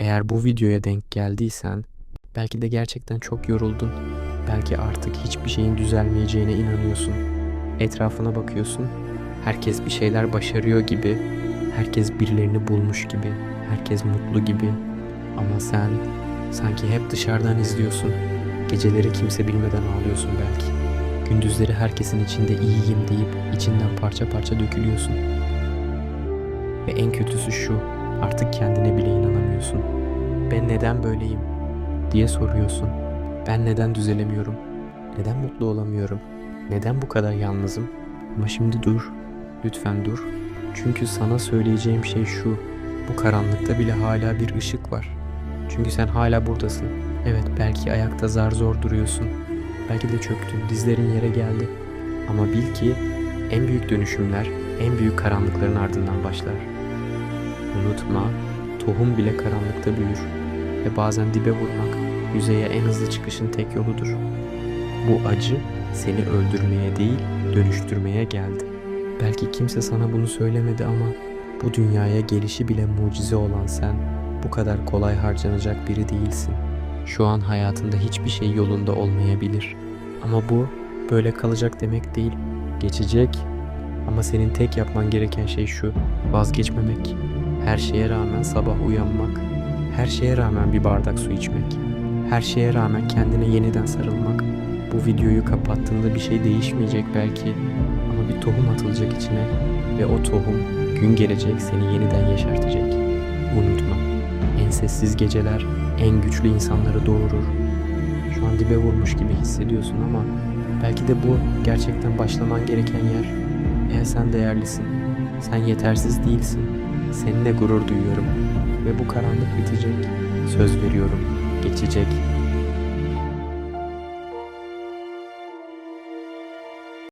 Eğer bu videoya denk geldiysen belki de gerçekten çok yoruldun. Belki artık hiçbir şeyin düzelmeyeceğine inanıyorsun. Etrafına bakıyorsun. Herkes bir şeyler başarıyor gibi. Herkes birilerini bulmuş gibi. Herkes mutlu gibi. Ama sen sanki hep dışarıdan izliyorsun. Geceleri kimse bilmeden ağlıyorsun belki. Gündüzleri herkesin içinde iyiyim deyip içinden parça parça dökülüyorsun. Ve en kötüsü şu, neden böyleyim diye soruyorsun. Ben neden düzelemiyorum? Neden mutlu olamıyorum? Neden bu kadar yalnızım? Ama şimdi dur. Lütfen dur. Çünkü sana söyleyeceğim şey şu. Bu karanlıkta bile hala bir ışık var. Çünkü sen hala buradasın. Evet belki ayakta zar zor duruyorsun. Belki de çöktün, dizlerin yere geldi. Ama bil ki en büyük dönüşümler en büyük karanlıkların ardından başlar. Unutma, tohum bile karanlıkta büyür ve bazen dibe vurmak yüzeye en hızlı çıkışın tek yoludur. Bu acı seni öldürmeye değil, dönüştürmeye geldi. Belki kimse sana bunu söylemedi ama bu dünyaya gelişi bile mucize olan sen bu kadar kolay harcanacak biri değilsin. Şu an hayatında hiçbir şey yolunda olmayabilir. Ama bu böyle kalacak demek değil. Geçecek. Ama senin tek yapman gereken şey şu. Vazgeçmemek. Her şeye rağmen sabah uyanmak. Her şeye rağmen bir bardak su içmek. Her şeye rağmen kendine yeniden sarılmak. Bu videoyu kapattığında bir şey değişmeyecek belki. Ama bir tohum atılacak içine. Ve o tohum gün gelecek seni yeniden yeşertecek. Unutma. En sessiz geceler en güçlü insanları doğurur. Şu an dibe vurmuş gibi hissediyorsun ama belki de bu gerçekten başlaman gereken yer. Eğer sen değerlisin, sen yetersiz değilsin. Seninle gurur duyuyorum ve bu karanlık bitecek. Söz veriyorum, geçecek